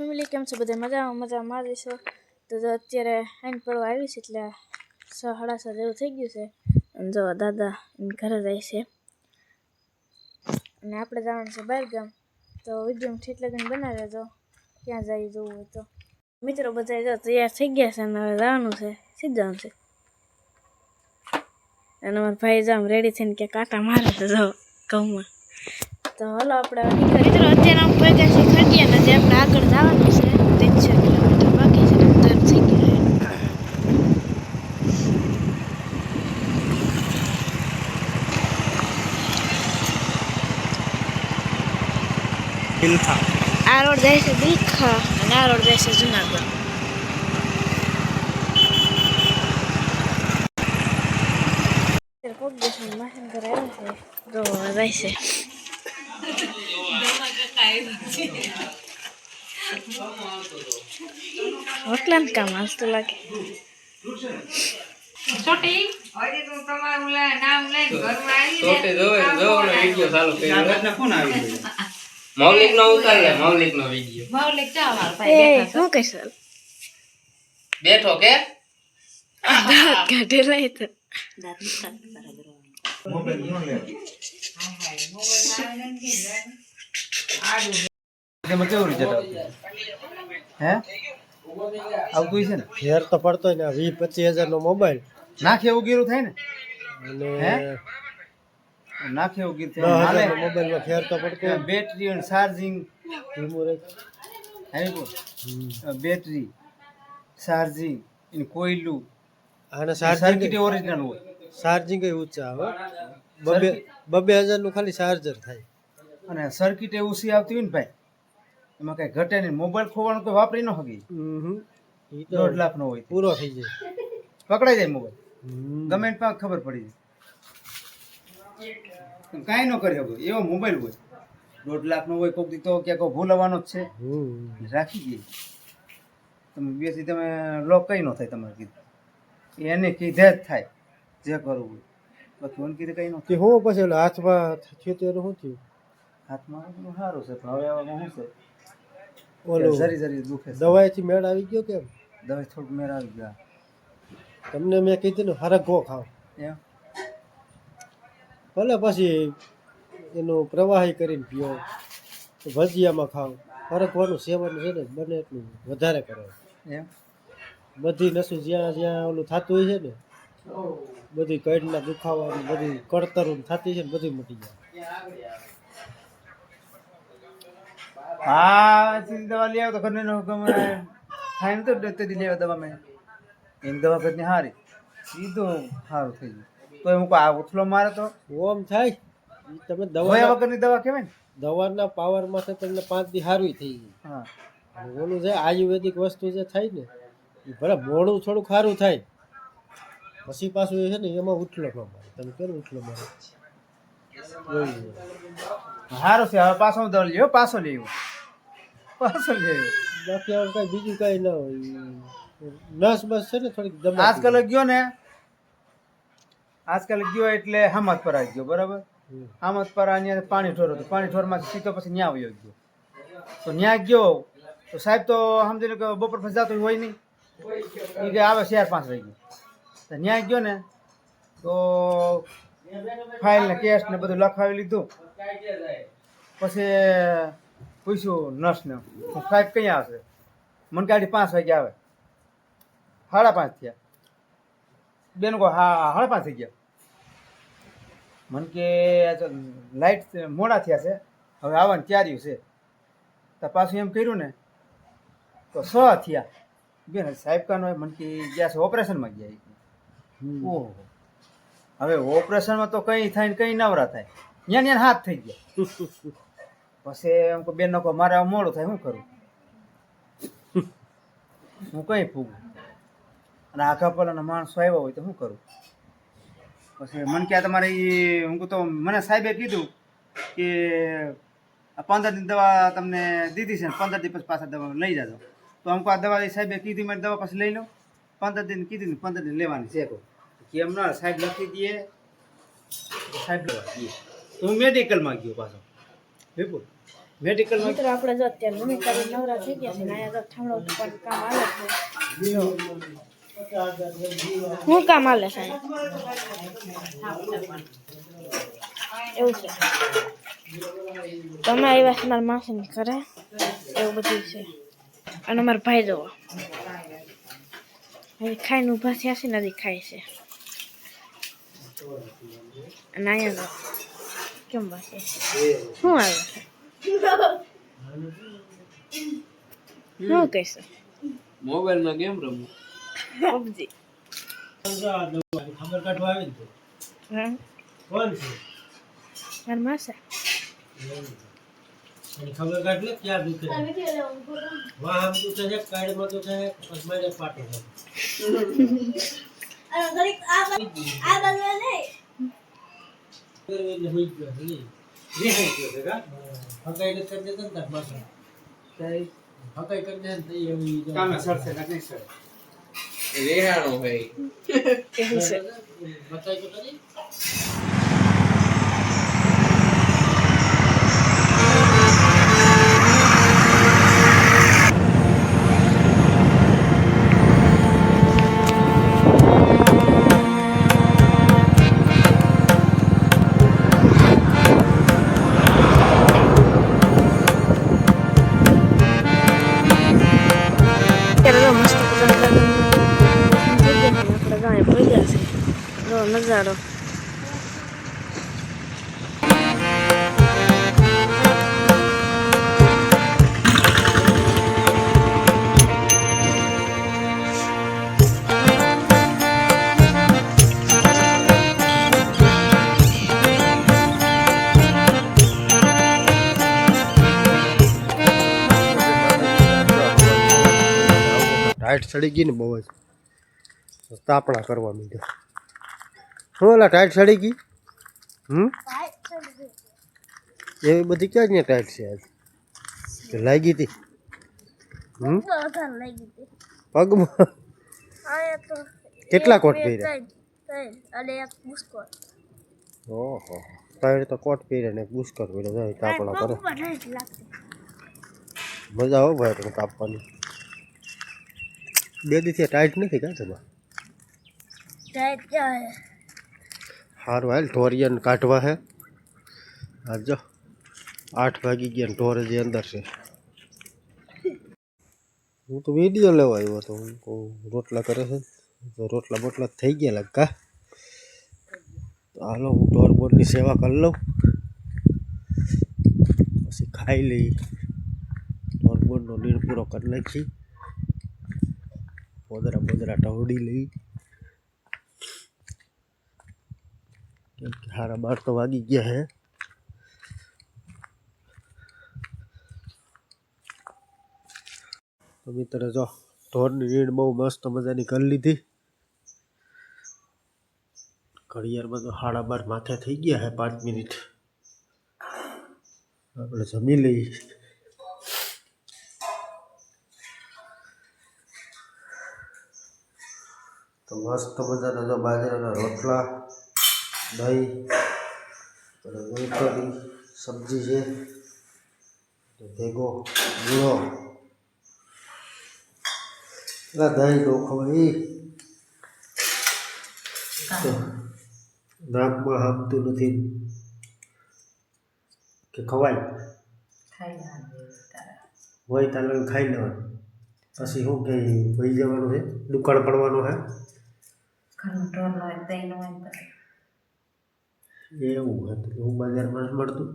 Family કેમ છે? બધા મજામાં? મજામાં રહીશો તો જો અત્યારે આઈન પડવા આવી છે એટલે છ સાડા છ જેવું થઈ ગયું છે. અને જો દાદા ઘરે જાય છે. અને આપણે જવાનું છે બહાર ગામ. તો વીડિયો ઠીક લગીને બનાવી જો ક્યાં જાય જવું હોય તો. મિત્રો બધા જો તૈયાર થઈ ગયા છે અને હવે જવાનું છે. સીધા છે. અને અમારા ભાઈ જામ રેડી થઈને કે કાંટા મારે તો જાઓ ઘઉંમાં. તો હલો આપણે મિત્રો અત્યારે આમ ભેગા છે ખડીયા ને જે આપણે આગળ જવાનું છે. ત્રીસો કિલોમીટર બાકી છે. ને અંતર થઈ ગયું છે આ રોડ જાય છે દીખા અને આ રોડ જાય છે જુનાગઢ. કોક છે. જો જાય છે. હોટલા કામ હાલતું લાગે છોટી હજી તું તમારું નામ લઈને ઘરમાં આવી ને જોવે બેઠો કે તેમાં કેવું રિઝલ્ટ આવતું? હે? આવતું છે ને? ઘેર તો પડતો ને વીસ પચીસ હજાર નો મોબાઈલ નાખે એવું ગીરું થાય ને? અને? નાખે એવું ગીર થાય. મોબાઈલમાં ઘેર તો પડતો બેટરી અને ચાર્જિંગ. બેટરી ચાર્જિંગ એનું કોયલું. અને સર્કિટ ઓરિજિનલ હોય. ચાર્જિંગ ઊંચા આવે બબે બબે હજારનું ખાલી ચાર્જર થાય. અને સર્કિટ એવું સી આવતી હોય ને ભાઈ એમાં કઈ ઘટે નહીં. મોબાઈલ ખોવાનું કોઈ વાપરી ન તો દોઢ લાખ નો હોય. પૂરો થઈ જાય. પકડાઈ જાય મોબાઈલ. ગમે પાસે ખબર પડી જાય. કાંઈ ન કરી શકો એવો મોબાઈલ હોય. દોઢ લાખ નો હોય કોક દી તો ક્યાંક ભૂલવાનો જ છે. રાખી દઈએ તમે બેસી તમે લોક કઈ ન થાય તમારે કીધું. એને કીધે જ થાય. જે કરવું હોય. બાકી મને કીધે કઈ ન તે થાય. પછી હાથમાં છે તે શું થયું? હાથમાં સારું છે પણ હવે આમાં શું છે? ઓલું જરી જરી દુખે દવાઈથી મેળ આવી ગયો કેમ દવાઈ થોડુંક મેળ આવી ગયા તમને મેં કીધું ને હરગો ખાવ. એમ? ભલે પછી એનું પ્રવાહી કરીને પીઓ ભજીયામાં ખાવ. હરગવાનું સેવન છે ને બને એટલું વધારે કરો. એમ? બધી નસું જ્યાં જ્યાં ઓલું થતું હોય છે ને બધી કઈડના દુખાવા બધી કળતરું થતી છે ને બધી મટી જાય. હા દવા લઈ આવો તો ઘરને નો ગમે. થાય તો તેથી લઈ આવો દવા મેં. એની દવા ઘરની સારી સીધું સારું થઈ ગયું. તો હું આ ઉથલો મારે તો. ઓમ થાય. તમે દવા વગરની દવા કેવાય ને? દવાના પાવરમાં તો તમને પાંચ દી હારવી થઈ ગઈ. હા. ઓલું છે આયુર્વેદિક વસ્તુ જે થાય ને એ ભલે મોડું થોડું સારું થાય. પછી પાછું એ છે ને એમાં ઉઠલો ન મારે. તમે કેમ ઉઠલો મારે? સારું છે હવે પાછો દવા લ્યો પાછો લેવો પાછો ગયો બાકી કઈ બીજું કઈ ના હોય. નસ બસ છે ને થોડીક દબાતી આજકાલ ગયો ને. આજકાલ ગયો એટલે હામત પર આવી ગયો બરાબર? હમ. હામત પર અહીંયા પાણી ઠોર હતું. પાણી ઠોરમાંથી સીધો પછી ન્યા આવ્યો ગયો. તો ન્યા ગયો. તો સાહેબ તો સમજી લો કે બપોર પછી જતો હોય નહીં. એ કે આવે ચાર પાંચ વાગે તો ન્યા ગયો ને. તો ફાઇલ ને કેસ ને બધું લખાવી લીધું. પછી પૂછ્યું નર્સને સાહેબ ક્યાં આવશે મને ગાડી પાંચ વાગે આવે. સાડા પાંચ થયા. બેન કહો હા સાડા પાંચ થઈ ગયા. મને કે લાઇટ મોડા થયા છે. હવે આવવાની તૈયારી છે. તો પાછું એમ કર્યું ને તો સ થયા. બેન સાહેબ કાનો હોય મને કે ગયા છે ઓપરેશનમાં ગયા. ઓહો. હવે ઓપરેશનમાં તો કંઈ થાય ને કંઈ નવરા થાય. ત્યાં ત્યાં હાથ થઈ ગયા. પછી એમ કહું બેન કહો મારે મોડું થાય શું કરું? હું કઈ ફૂગું અને આખા પલાના માણસો આવ્યા હોય તો શું કરું? પછી મને ક્યાં તમારે એ હું તો મને સાહેબે કીધું કે પંદર દિન દવા તમને દીધી છે પંદર દિવસ પાછા દવા લઈ જાજો. તો અમુક આ દવા સાહેબે કીધી, મારી દવા પછી લઈ લો. પંદર દિન કીધી પંદર દિન લેવાની છે. કહું કેમ ના, સાહેબ લખી દઈએ સાહેબ લેવા દઈએ તો હું મેડિકલમાં ગયો પાછો. વિપુલ. મેડિકલમાં મિત્રો, આપણે જો અત્યારે મમ્મી કરી નવરા થઈ ગયા છે ને, અહીંયા તો ઠામડો પણ કામ આવે છે. શું કામ આલે છે? એવું છે. તમે આવ્યા છે મારા માસીને ઘરે? એવું બધું છે. અને મારા ભાઈ જોવો. હજી ખાઈને ઊભા થયા છે ને, હજી ખાય છે. અને અહીંયા કેમ વાસે? શું આવે? છે શું કહેશો? મોબાઈલમાં ગેમ રમું? પબજી. ખબર કાઢવા આવી ને તો. હા કોણ છે તાર માસા? ખબર કાઢ લે ક્યાં દુખે વાહ આમ દુખે છે કાઢમાં દુખે છે પગમાં જ પાટો છે એટલે હોઈ ગયો છે. રિહાઈ ગયો છે કા? હકાઈ ને તાર માથા. હકાઈ કરી ને તો એવી કામે સરસે કે નહીં સર રેહાણો ભાઈ એવું તો ખરી? નજારો ટાઈટ ચડી ગઈ ને બહુ જ. તાપણા કરવા માંડ્યો. શું ઓલા ટાઈટ સડી ગઈ? હમ? એવી બધી ક્યાં ને ટાઈટ છે આજ? કે લાગી હતી. હમ? પગમાં કેટલા કોટ પહેર્યા? અને એક મુસ્કો ઓહો તારે તો કોટ પહેર્યા ને પુષ્કર પહેર્યા જાય તાપણા કરે મજા આવે ભાઈ તને તાપવાની બે દિવસે ટાઈટ નથી કાં તમારે સારું હાલ ઢોરિયાને કાઢવા હે. જો, આઠ વાગી ગયા ઢોર જે અંદર છે. હું તો વીડિયો લેવા આવ્યો હતો, હું કહું રોટલા કરે છે. તો રોટલા બોટલા થઈ ગયા લગકા તો હાલો, હું ઢોર બોરની સેવા કરી લઉં. પછી ખાઈ લઈ. ઢોર બોરનો નીર પૂરો કરી નાખી. પોદરા બોદરા ટવડી લઈ કેમ કે હારા બાર તો વાગી ગયા હે તો મિત્ર જો ઢોરની નીણ બહુ મસ્ત મજાની કરી લીધી ઘડિયાળમાં તો સાડા બાર માથે થઈ ગયા હે પાંચ મિનિટ આપણે જમી લઈ તો મસ્ત મજાના જો બાજરાના રોટલા દહીં અને ગળપણની સબ્જી છે ભેગો ગુણો એટલે દહીં ડોખો ખવાય તો નાકમાં હામતું નથી. કે ખવાય? હોય તાલે ખાઈ લેવાનું. પછી શું કે વહી જવાનું છે? દુકાળ પડવાનું હે એવું હતું એવું બજારમાં મળતું.